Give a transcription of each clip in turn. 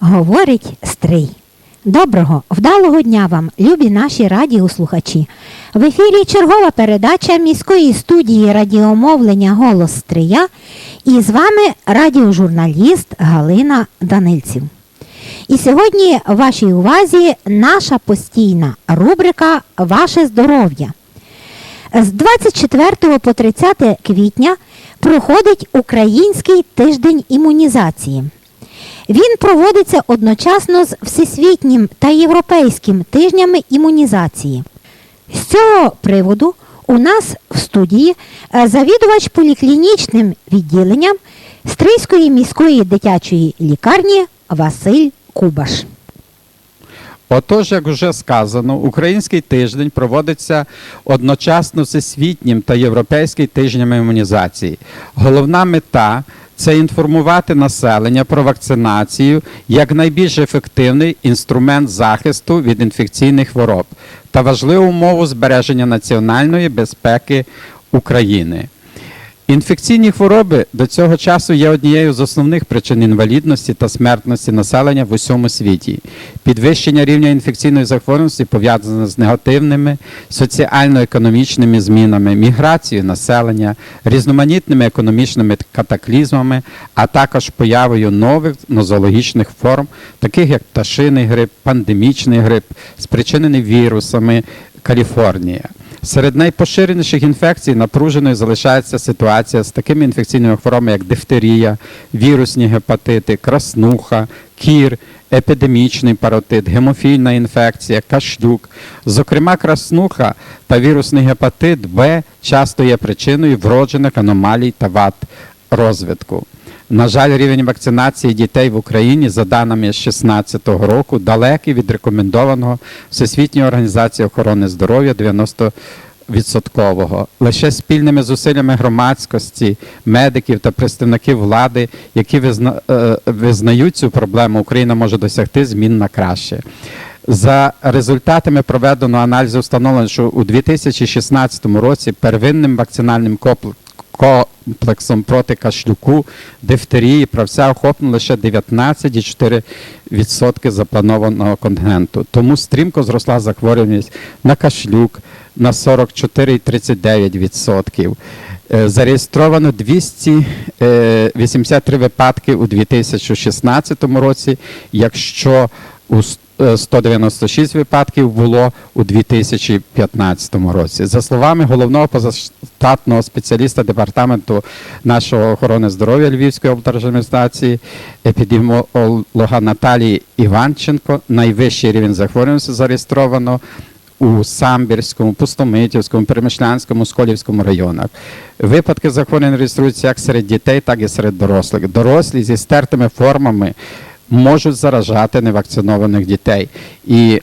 Говорить Стрий. Доброго, вдалого дня вам, любі наші радіослухачі. В ефірі чергова передача міської студії радіомовлення Голос Стрия і з вами радіожурналіст Галина Данильців. І сьогодні в вашій увазі наша постійна рубрика Ваше здоров'я. З 24 по 30 квітня проходить Український тиждень імунізації. Він проводиться одночасно з Всесвітнім та Європейським тижнями імунізації. З цього приводу у нас в студії е, завідувач поліклінічним відділенням Стрийської міської дитячої лікарні Василь Кубаш. Отож, як вже сказано, український тиждень проводиться одночасно всесвітнім та європейським тижнями імунізації. Головна мета це інформувати населення про вакцинацію як найбільш ефективний інструмент захисту від інфекційних хвороб та важливу умову збереження національної безпеки України. Інфекційні хвороби до цього часу є однією з основних причин інвалідності та смертності населення в усьому світі. Підвищення рівня інфекційної захворюваності пов'язане з негативними соціально-економічними змінами, міграцією населення, різноманітними економічними катаклізмами, а також появою нових нозологічних форм, таких як пташиний грип, пандемічний грип, спричинений вірусами Каліфорнія. Серед найпоширеніших інфекцій напруженою залишається ситуація з такими інфекційними хворобами, як дифтерія, вірусні гепатити, краснуха, кір, епідемічний паротит, гемофільна інфекція, кашлюк. Зокрема, краснуха та вірусний гепатит Б часто є причиною вроджених аномалій та вад розвитку. На жаль, рівень вакцинації дітей в Україні, за даними 2016 року, далекий від рекомендованого Всесвітньої організації охорони здоров'я 90 відсоткового. Лише спільними зусиллями громадськості, медиків та представників влади, які визна, е, визнають цю проблему, Україна може досягти змін на краще. За результатами проведеного аналізу встановлено, що у 2016 році первинним вакцинальним комплексом комплексом проти кашлюку, дифтерії, правця охоплено лише 19,4% запланованого контингенту. Тому стрімко зросла захворюваність на кашлюк на 44,39%. Е, Зареєстровано 283 випадки у 2016 році, якщо у е, 196 випадків було у 2015 році. За словами головного позаштатного спеціаліста департаменту нашого охорони здоров'я Львівської облдержадміністрації, епідеміолога Наталії Іванченко, найвищий рівень захворюваності зареєстровано у Самбірському, Пустомитівському, Перемишлянському, Сколівському районах. Випадки захворювань реєструються як серед дітей, так і серед дорослих. Дорослі зі стертими формами можуть заражати невакцинованих дітей. І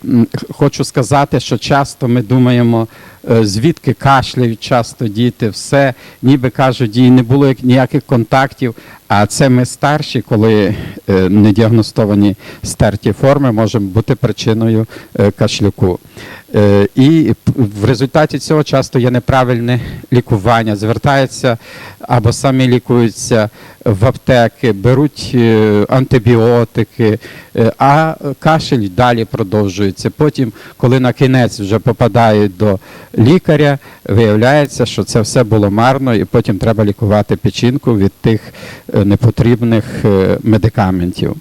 хочу сказати, що часто ми думаємо, е, звідки кашляють часто діти, все, ніби кажуть, і не було як- ніяких контактів. А це ми старші, коли е, недіагностовані стерті форми можуть бути причиною е, кашлюку. Е, І в результаті цього часто є неправильне лікування. Звертаються або самі лікуються в аптеки, беруть антибіотики, а кашель далі продовжується. Потім, коли на кінець вже попадають до лікаря, виявляється, що це все було марно, і потім треба лікувати печінку від тих непотрібних е, медикаментів.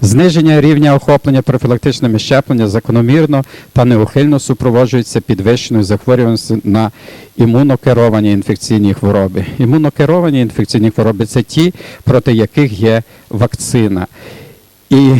Зниження рівня охоплення профілактичними щепленнями закономірно та неухильно супроводжується підвищеною захворюваністю на імунокеровані інфекційні хвороби. Імунокеровані інфекційні хвороби це ті, проти яких є вакцина. І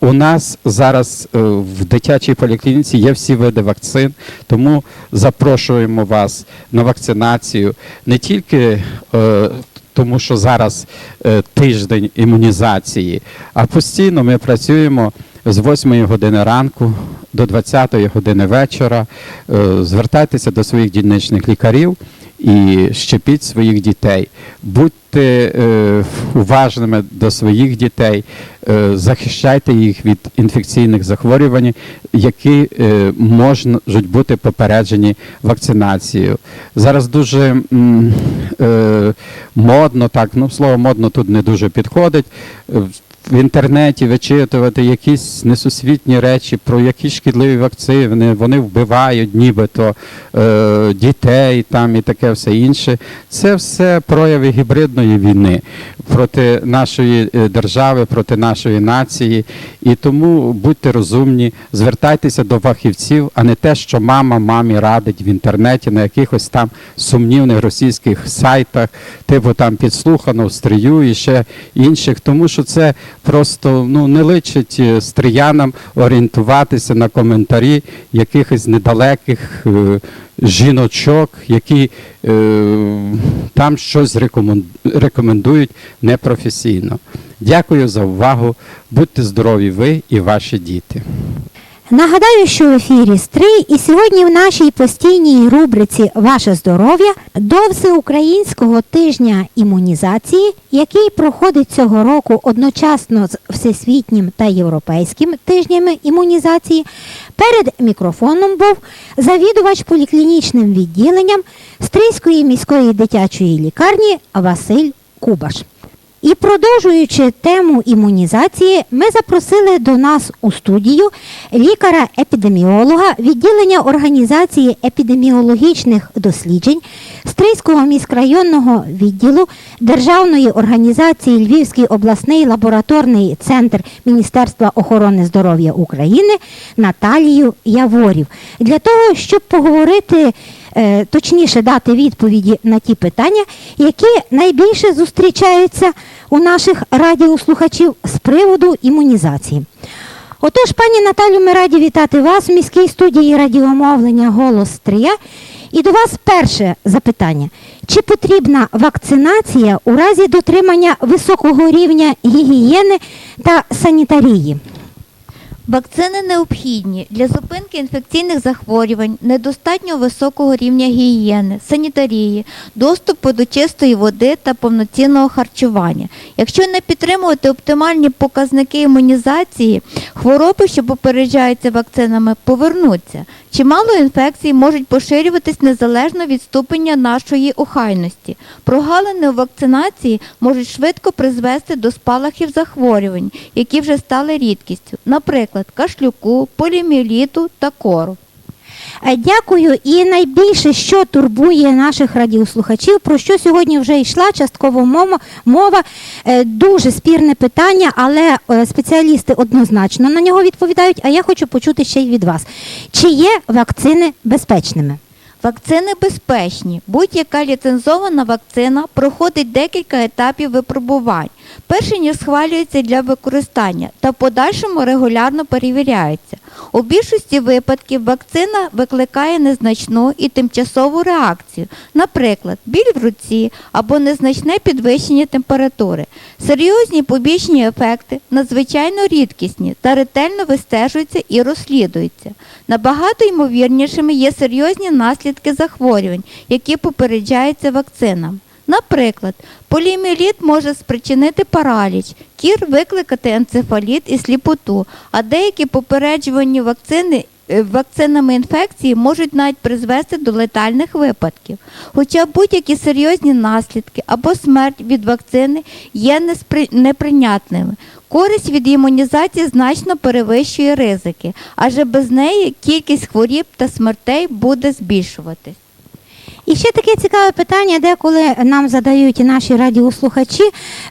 у нас зараз е, в дитячій поліклініці є всі види вакцин, тому запрошуємо вас на вакцинацію не тільки е, тому, що зараз е, тиждень імунізації, а постійно ми працюємо з 8 години ранку до 20 години вечора. Е, Звертайтеся до своїх дільничних лікарів і щепіть своїх дітей. Будьте е, уважними до своїх дітей, е, захищайте їх від інфекційних захворювань, які е, можуть бути попереджені вакцинацією. Зараз дуже е, модно, так, ну слово модно тут не дуже підходить. В інтернеті вичитувати якісь несусвітні речі про якісь шкідливі вакцини, вони вбивають нібито е, дітей там і таке все інше. Це все прояви гібридної війни проти нашої е, держави, проти нашої нації. І тому будьте розумні, звертайтеся до фахівців, а не те, що мама мамі радить в інтернеті на якихось там сумнівних російських сайтах, типу там підслухано в стрію і ще інших, тому що це просто ну не личить е, стріянам орієнтуватися на коментарі якихось недалеких е, жіночок, які е, там щось рекомендують непрофесійно. Дякую за увагу. Будьте здорові ви і ваші діти. Нагадаю, що в ефірі Стрий і сьогодні в нашій постійній рубриці Ваше здоров'я до всеукраїнського тижня імунізації, який проходить цього року одночасно з всесвітнім та європейським тижнями імунізації. Перед мікрофоном був завідувач поліклінічним відділенням Стрийської міської дитячої лікарні Василь Кубаш. І продовжуючи тему імунізації, ми запросили до нас у студію лікаря-епідеміолога відділення організації епідеміологічних досліджень Стрийського міськрайонного відділу Державної організації Львівський обласний лабораторний центр Міністерства охорони здоров'я України Наталію Яворів. Для того, щоб поговорити точніше дати відповіді на ті питання, які найбільше зустрічаються у наших радіослухачів з приводу імунізації. Отож, пані Наталю, ми раді вітати вас в міській студії радіомовлення Голос Стрия. І до вас перше запитання: чи потрібна вакцинація у разі дотримання високого рівня гігієни та санітарії? Вакцини необхідні для зупинки інфекційних захворювань, недостатньо високого рівня гігієни, санітарії, доступу до чистої води та повноцінного харчування. Якщо не підтримувати оптимальні показники імунізації, хвороби, що попереджаються вакцинами, повернуться. Чимало інфекцій можуть поширюватись незалежно від ступеня нашої охайності. Прогалини у вакцинації можуть швидко призвести до спалахів захворювань, які вже стали рідкістю, наприклад, кашлюку, поліміеліту та кору. Е, Дякую. І найбільше, що турбує наших радіослухачів, про що сьогодні вже йшла частково мова, мова е, дуже спірне питання, але е, спеціалісти однозначно на нього відповідають. А я хочу почути ще й від вас. Чи є вакцини безпечними? Вакцини безпечні. Будь-яка ліцензована вакцина проходить декілька етапів випробувань. Перший ніж схвалюється для використання та в подальшому регулярно перевіряється. У більшості випадків вакцина викликає незначну і тимчасову реакцію, наприклад, біль в руці або незначне підвищення температури. Серйозні побічні ефекти надзвичайно рідкісні та ретельно вистежуються і розслідуються. Набагато ймовірнішими є серйозні наслідки захворювань, які попереджаються вакцинам. Наприклад, поліоміеліт може спричинити параліч, кір викликати енцефаліт і сліпоту, а деякі попереджувальні вакцини е, вакцинами інфекції можуть навіть призвести до летальних випадків. Хоча будь-які серйозні наслідки або смерть від вакцини є неприйнятними. Користь від імунізації значно перевищує ризики, адже без неї кількість хворіб та смертей буде збільшуватись. І ще таке цікаве питання, деколи нам задають наші радіослухачі.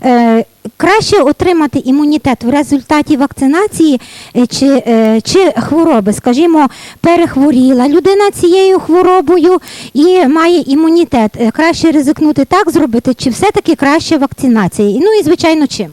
Е, краще отримати імунітет в результаті вакцинації е, чи, е, чи хвороби, скажімо, перехворіла людина цією хворобою і має імунітет. Краще ризикнути так зробити, чи все-таки краще вакцинація? Ну і звичайно чим?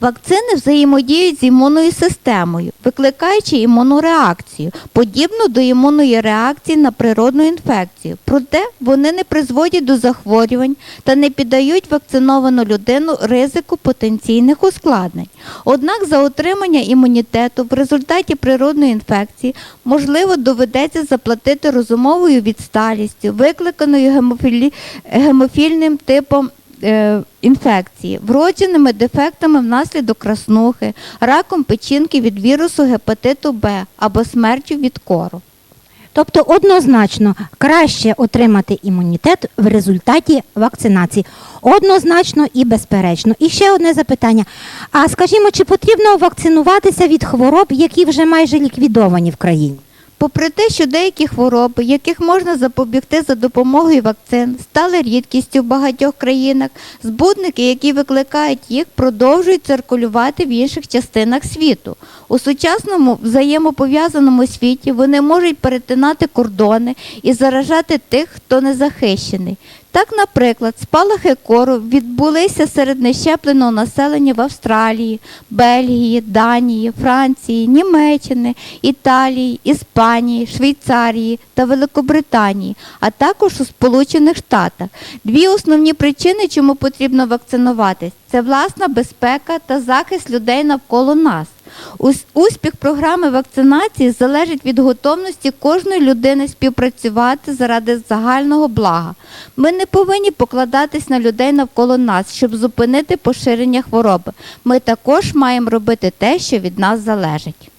Вакцини взаємодіють з імунною системою, викликаючи імунну реакцію, подібну до імунної реакції на природну інфекцію. Проте вони не призводять до захворювань та не піддають вакциновану людину ризику потенційних ускладнень. Однак за отримання імунітету в результаті природної інфекції можливо доведеться заплатити розумовою відсталістю, викликаною гемофілі... гемофільним типом інфекції, вродженими дефектами внаслідок краснухи, раком печінки від вірусу гепатиту Б або смертю від кору. Тобто однозначно краще отримати імунітет в результаті вакцинації. Однозначно і безперечно. І ще одне запитання. А скажімо, чи потрібно вакцинуватися від хвороб, які вже майже ліквідовані в країні? Попри те, що деякі хвороби, яких можна запобігти за допомогою вакцин, стали рідкістю в багатьох країнах, збудники, які викликають їх, продовжують циркулювати в інших частинах світу. У сучасному взаємопов'язаному світі вони можуть перетинати кордони і заражати тих, хто не захищений. Так, наприклад, спалахи кору відбулися серед нещепленого населення в Австралії, Бельгії, Данії, Франції, Німеччини, Італії, Іспанії, Швейцарії та Великобританії, а також у Сполучених Штатах. Дві основні причини, чому потрібно вакцинуватись, це власна безпека та захист людей навколо нас. Ус- Успіх програми вакцинації залежить від готовності кожної людини співпрацювати заради загального блага. Ми не повинні покладатись на людей навколо нас, щоб зупинити поширення хвороби. Ми також маємо робити те, що від нас залежить.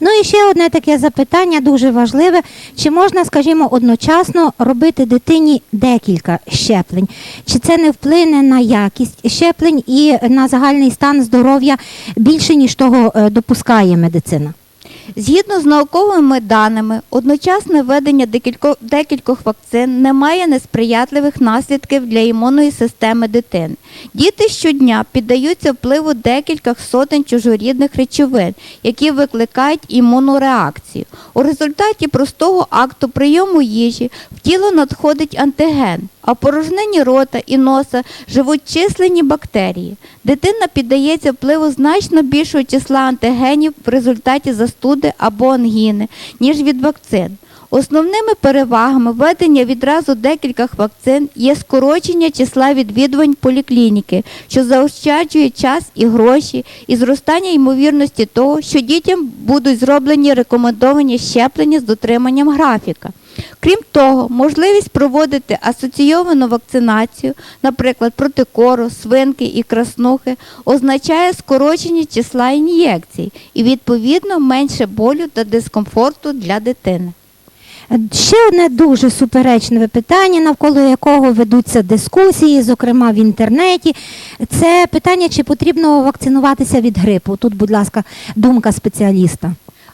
Ну і ще одне таке запитання дуже важливе. Чи можна, скажімо, одночасно робити дитині декілька щеплень? Чи це не вплине на якість щеплень і на загальний стан здоров'я більше, ніж того е, допускає медицина? Згідно з науковими даними, одночасне введення декілько- декількох вакцин не має несприятливих наслідків для імунної системи дитини. Діти щодня піддаються впливу декількох сотень чужорідних речовин, які викликають імунну реакцію. У результаті простого акту прийому їжі в тіло надходить антиген, а в порожнині рота і носа живуть численні бактерії. Дитина піддається впливу значно більшого числа антигенів в результаті застуди або ангіни, ніж від вакцин. Основними перевагами введення відразу декількох вакцин є скорочення числа відвідувань поліклініки, що заощаджує час і гроші, і зростання ймовірності того, що дітям будуть зроблені рекомендовані щеплення з дотриманням графіка. Крім того, можливість проводити асоційовану вакцинацію, наприклад, проти кору, свинки і краснухи, означає скорочення числа ін'єкцій і, відповідно, менше болю та дискомфорту для дитини. Ще одне дуже суперечне питання, навколо якого ведуться дискусії, зокрема в інтернеті. Це питання, чи потрібно вакцинуватися від грипу. Тут, будь ласка, думка спеціаліста.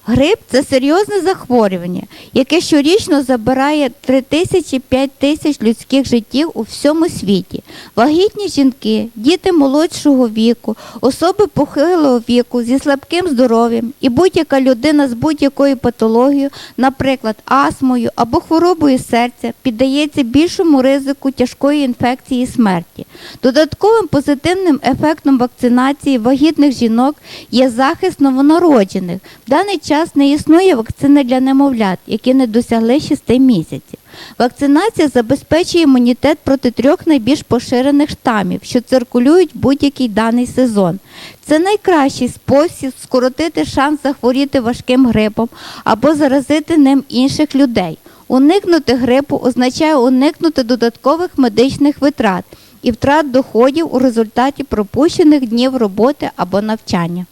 Грип це серйозне захворювання, яке щорічно забирає 3 тисячі 5 тисяч людських життів у всьому світі. Вагітні жінки, діти молодшого віку, особи похилого віку зі слабким здоров'ям і будь-яка людина з будь-якою патологією, наприклад, астмою або хворобою серця, піддається більшому ризику тяжкої інфекції і смерті. Додатковим позитивним ефектом вакцинації вагітних жінок є захист новонароджених. В даний час не існує вакцини для немовлят, які не досягли 6 місяців. Вакцинація забезпечує імунітет проти трьох найбільш поширених штамів, що циркулюють будь-який даний сезон. Це найкращий спосіб скоротити шанс захворіти важким грипом або заразити ним інших людей. Уникнути грипу означає уникнути додаткових медичних витрат і втрат доходів у результаті пропущених днів роботи або навчання.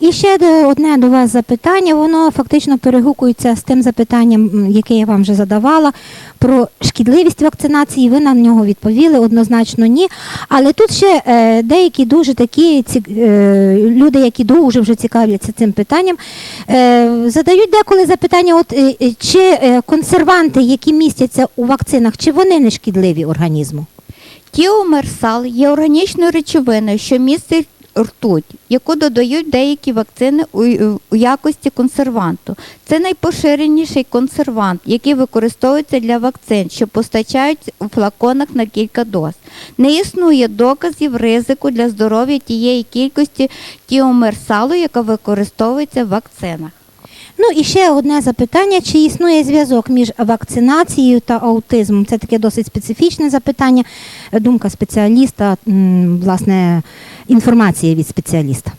І ще одне до вас запитання. Воно фактично перегукується з тим запитанням, яке я вам вже задавала, про шкідливість вакцинації. Ви на нього відповіли однозначно ні. Але тут ще е, деякі дуже такі е, люди, які дуже вже цікавляться цим питанням, е, задають деколи запитання: от чи консерванти, які містяться у вакцинах, чи вони не шкідливі організму? Тіомерсал є органічною речовиною, що містить ртуть, яку додають деякі вакцини у, у якості консерванту. Це найпоширеніший консервант, який використовується для вакцин, що постачають у флаконах на кілька доз. Не існує доказів ризику для здоров'я тієї кількості тіомерсалу, яка використовується в вакцинах. Ну і ще одне запитання: чи існує зв'язок між вакцинацією та аутизмом? Це таке досить специфічне запитання. Думка спеціаліста, власне, інформація від спеціаліста.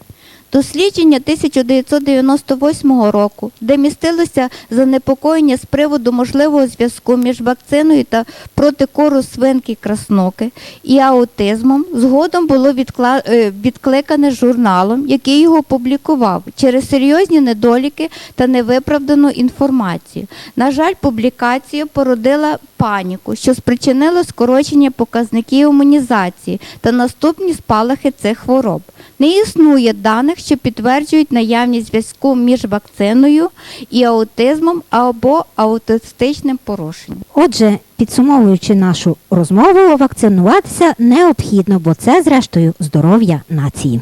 Дослідження 1998 року, де містилося занепокоєння з приводу можливого зв'язку між вакциною та протикору свинки красноки і аутизмом, згодом було відкла... е, відкликане журналом, який його публікував через серйозні недоліки та невиправдану інформацію. На жаль, публікація породила паніку, що спричинило скорочення показників імунізації та наступні спалахи цих хвороб. Не існує даних, що підтверджують наявність зв'язку між вакциною і аутизмом або аутистичним порушенням. Отже, підсумовуючи нашу розмову, вакцинуватися необхідно, бо це, зрештою, здоров'я нації.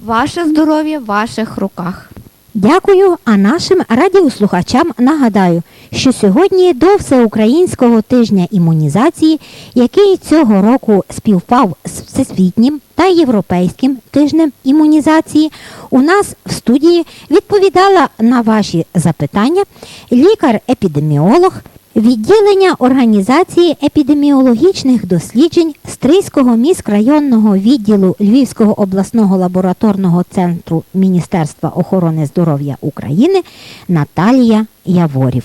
Ваше здоров'я в ваших руках. Дякую. А нашим радіослухачам нагадаю, що сьогодні до Всеукраїнського тижня імунізації, який цього року співпав з Всесвітнім та Європейським тижнем імунізації, у нас в студії відповідала на ваші запитання лікар-епідеміолог відділення Організації епідеміологічних досліджень Стрийського міськрайонного відділу Львівського обласного лабораторного центру Міністерства охорони здоров'я України Наталія Яворів.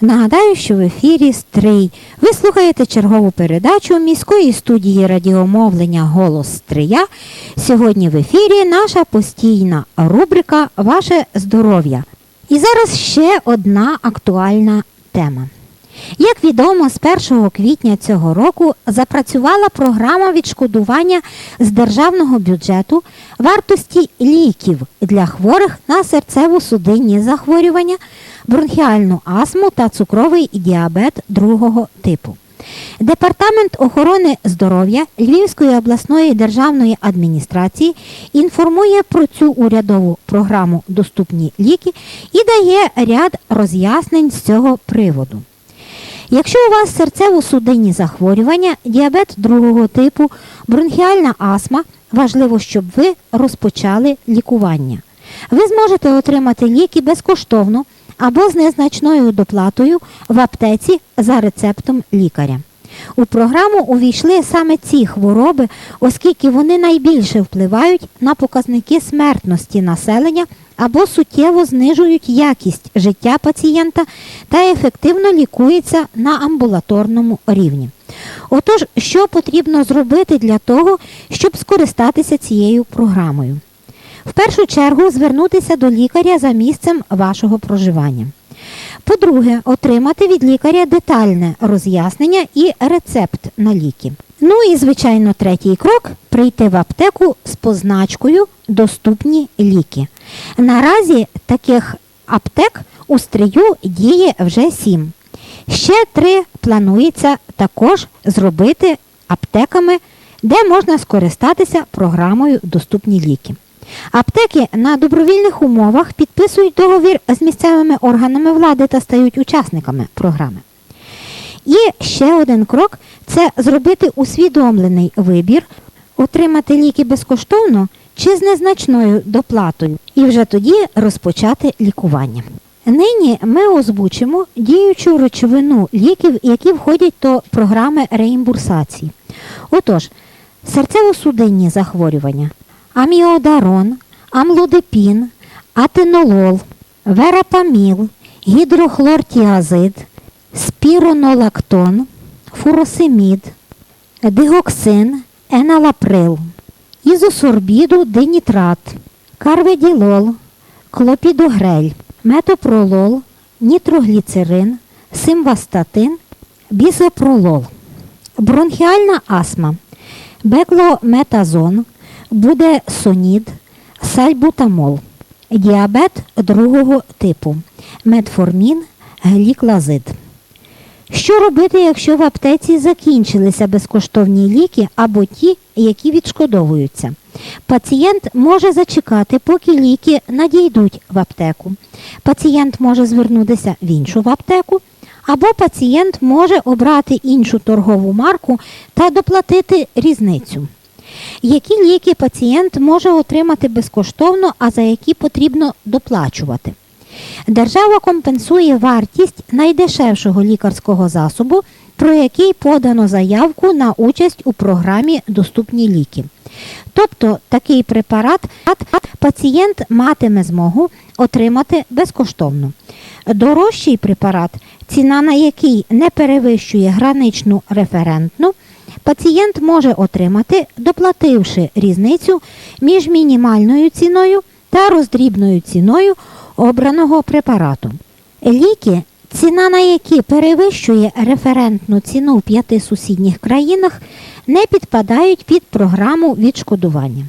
Нагадаю, що в ефірі Стрий. Ви слухаєте чергову передачу міської студії радіомовлення Голос Стрия. Сьогодні в ефірі наша постійна рубрика Ваше здоров'я. І зараз ще одна актуальна тема. Як відомо, з 1 квітня цього року запрацювала програма відшкодування з державного бюджету вартості ліків для хворих на серцево-судинні захворювання, бронхіальну астму та цукровий діабет другого типу. Департамент охорони здоров'я Львівської обласної державної адміністрації інформує про цю урядову програму Доступні ліки і дає ряд роз'яснень з цього приводу. Якщо у вас серцево-судинні захворювання, діабет другого типу, бронхіальна астма, важливо, щоб ви розпочали лікування. Ви зможете отримати ліки безкоштовно або з незначною доплатою в аптеці за рецептом лікаря. У програму увійшли саме ці хвороби, оскільки вони найбільше впливають на показники смертності населення або суттєво знижують якість життя пацієнта та ефективно лікуються на амбулаторному рівні. Отож, що потрібно зробити для того, щоб скористатися цією програмою? В першу чергу звернутися до лікаря за місцем вашого проживання. По-друге, отримати від лікаря детальне роз'яснення і рецепт на ліки. Ну і, звичайно, третій крок прийти в аптеку з позначкою Доступні ліки. Наразі таких аптек у стрію діє вже сім. Ще три планується також зробити аптеками, де можна скористатися програмою Доступні ліки. Аптеки на добровільних умовах підписують договір з місцевими органами влади та стають учасниками програми. І ще один крок це зробити усвідомлений вибір, отримати ліки безкоштовно чи з незначною доплатою, і вже тоді розпочати лікування. Нині ми озвучимо діючу речовину ліків, які входять до програми реімбурсації. Отож, серцево-судинні захворювання, аміодарон, амлодипін, атенолол, верапаміл, гідрохлортіазид, спіронолактон, фуросемід, дигоксин, еналаприл, ізосорбіду динітрат, карведілол, клопідогрель, метопролол, нітрогліцерин, симвастатин, бізопролол. Бронхіальна астма, беклометазон, буде сонід, сальбутамол, діабет другого типу, метформін, гліклазид. Що робити, якщо в аптеці закінчилися безкоштовні ліки або ті, які відшкодовуються? Пацієнт може зачекати, поки ліки надійдуть в аптеку. Пацієнт може звернутися в іншу в аптеку, або пацієнт може обрати іншу торгову марку та доплатити різницю. Які ліки пацієнт може отримати безкоштовно, а за які потрібно доплачувати? Держава компенсує вартість найдешевшого лікарського засобу, про який подано заявку на участь у програмі Доступні ліки. Тобто такий препарат пацієнт матиме змогу отримати безкоштовно. Дорожчий препарат, ціна на який не перевищує граничну референтну, пацієнт може отримати, доплативши різницю між мінімальною ціною та роздрібною ціною обраного препарату. Ліки, ціна на які перевищує референтну ціну в п'яти сусідніх країнах, не підпадають під програму відшкодування.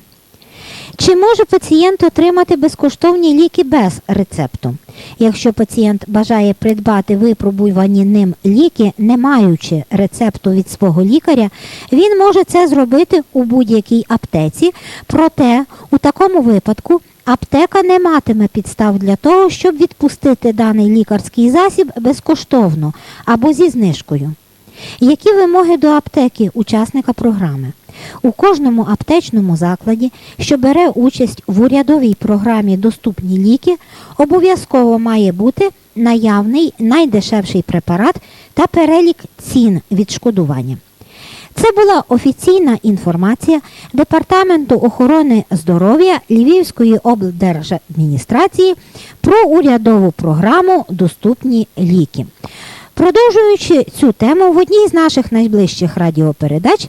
Чи може пацієнт отримати безкоштовні ліки без рецепту? Якщо пацієнт бажає придбати випробувані ним ліки, не маючи рецепту від свого лікаря, він може це зробити у будь-якій аптеці. Проте у такому випадку аптека не матиме підстав для того, щоб відпустити даний лікарський засіб безкоштовно або зі знижкою. Які вимоги до аптеки учасника програми? У кожному аптечному закладі, що бере участь в урядовій програмі Доступні ліки, обов'язково має бути наявний найдешевший препарат та перелік цін відшкодування. Це була офіційна інформація Департаменту охорони здоров'я Львівської облдержадміністрації про урядову програму Доступні ліки. Продовжуючи цю тему в одній з наших найближчих радіопередач,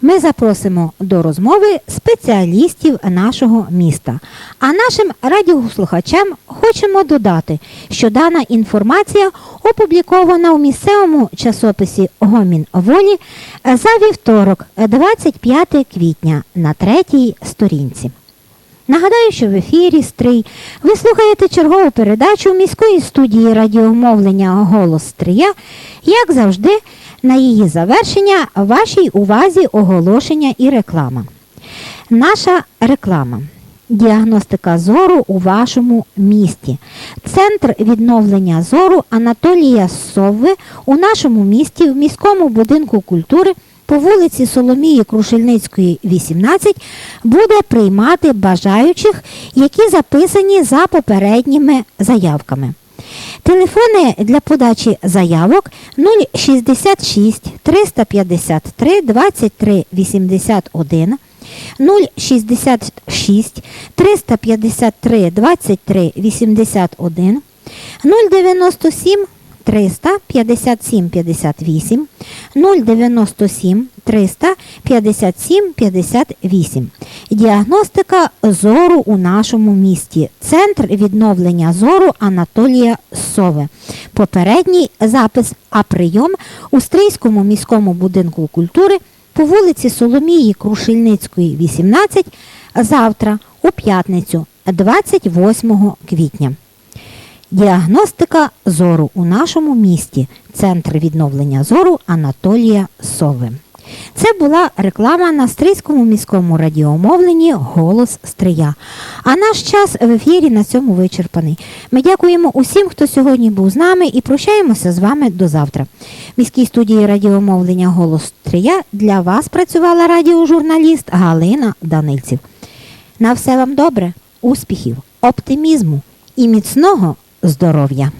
ми запросимо до розмови спеціалістів нашого міста. А нашим радіослухачам хочемо додати, що дана інформація опублікована у місцевому часописі Гомін Волі за вівторок, 25 квітня на третій сторінці. Нагадаю, що в ефірі Стрий ви слухаєте чергову передачу міської студії радіомовлення Голос Стрия. Як завжди, на її завершення вашій увазі оголошення і реклама. Наша реклама. Діагностика зору у вашому місті. Центр відновлення зору Анатолія Совви у нашому місті в міському будинку культури по вулиці Соломії Крушельницької, 18, буде приймати бажаючих, які записані за попередніми заявками. Телефони для подачі заявок 066 353 23 81 066 353 23 81 097 357 58 097 357 58. Діагностика зору у нашому місті. Центр відновлення зору Анатолія Сове. Попередній запис, а прийом у Стрийському міському будинку культури по вулиці Соломії Крушельницької, 18, завтра у п'ятницю, 28 квітня. Діагностика зору у нашому місті. Центр відновлення зору Анатолія Сови. Це була реклама на Стрийському міському радіомовленні Голос Стрия. А наш час в ефірі на цьому вичерпаний. Ми дякуємо усім, хто сьогодні був з нами, і прощаємося з вами до завтра. В міській студії радіомовлення Голос Стрия для вас працювала радіожурналіст Галина Данильців. На все вам добре, успіхів, оптимізму і міцного здоров'я!